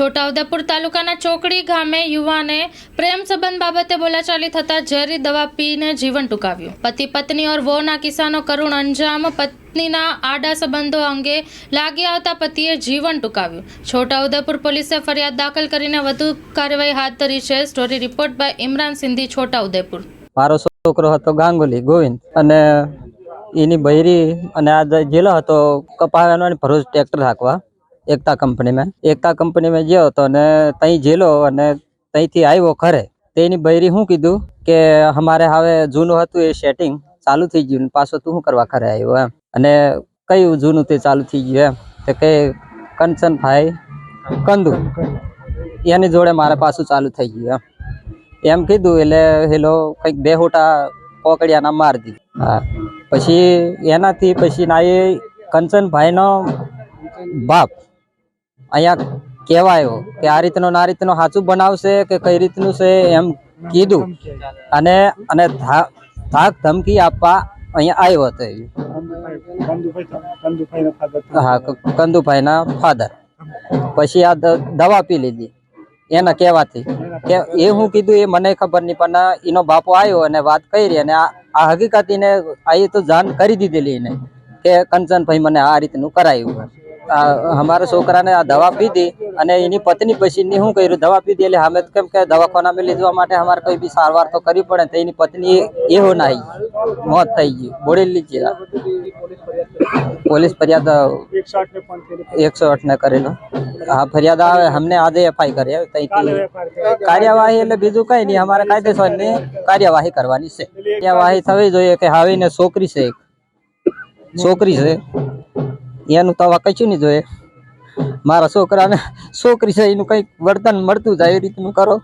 છોટાઉદેપુર તાલુકાના ચોકડી ગામે યુવાને પ્રેમ સંબંધ બાબતે બોલાચાલી થતા ઝેરી દવા પીને જીવન ટૂંકાવ્યું. પતિ, પત્ની ઓર વોના કિસ્સાનો કરુણ અંજામ પત્નીના આડા સંબંધો અંગે લાગી આવતા પતિએ જીવન ટૂંકાવ્યું. છોટાઉદેપુર પોલીસે ફરિયાદ દાખલ કરીને વધુ કાર્યવાહી હાથ ધરી છે. Story report by Imran Sindhi, Chhota Udepur. મારો છોકરો હતો ગાંગુલી, ગોવિંદ. અને એની બૈરી અને આ જેલો હતો કપાવાનો ભરૂચ ટ્રેક્ટર હાંકવા. એકતા કંપનીમાં. એકતા કંપનીમાં ગયો હતો અને ત્યાં જેલો અને ત્યાંથી આવ્યો ખરે તેની બૈરી શું કીધું કે અમારે હવે જૂનું હતું એ સેટિંગ ચાલુ થઈ ગયું પાછો તું શું કરવા ખરે આવ્યો એમ. અને કયું જૂનું તે ચાલુ થઈ ગયું એમ. તો કે કંચનભાઈ કંદુ. એની જોડે મારે પાછું ચાલુ થઈ ગયું એમ. એમ કીધું એટલે હેલો, કંઈક બે હોટા પોકડિયાના માર દીધું. હા. પછી એનાથી પછી ના એ કંચનભાઈનો બાપ અહીંયા કહેવાયો કે આ રીતનો ના રીતનો સાચું બનાવશે કે કઈ રીતનું છે એમ કીધું. અને અને ધાક ધમકી આપવા અહીંયા આવ્યો હતો. હા કંદુભાઈના ફાધર પછી આ દવા પી લીધી. એના કહેવાથી. કે એ હું કીધું એ મને ખબર નહીં, પણ એનો બાપો આવ્યો અને વાત કરી અને આ હકીકત એને આ તો જાણ કરી દીધેલી એને કે, કંચનભાઈ મને આ રીતનું કરાયું. અમારા છોકરાને આ દવા પીધી અને એની પત્ની પછી ની શું કર્યું? દવા પીધી એટલે અમે કેમ કે દવાખાનામાં મેં લીધવા માટે અમારે કોઈ બી સારવાર તો કરવી પડે તો એની પત્ની એવો ના મોત થઈ ગઈ. બોડેલી છે પોલીસ ફરિયાદ એકસો આઠ ને કરેલો. હા ફરિયાદ આવે, અમને આજે એફઆઈ કરી ત્યાંથી કાર્યવાહી એટલે બીજું કઈ નહીં. અમારે કાયદેસરની કાર્યવાહી કરવાની છે. કાર્યવાહી થવી જોઈએ કે હાવીને છોકરી છે. છોકરી છે. એનું તો આવા કશું નહીં જોઈએ. મારા છોકરાને, છોકરી છે, એનું કંઈક વર્તન મળતું જાય એ રીતનું કરો.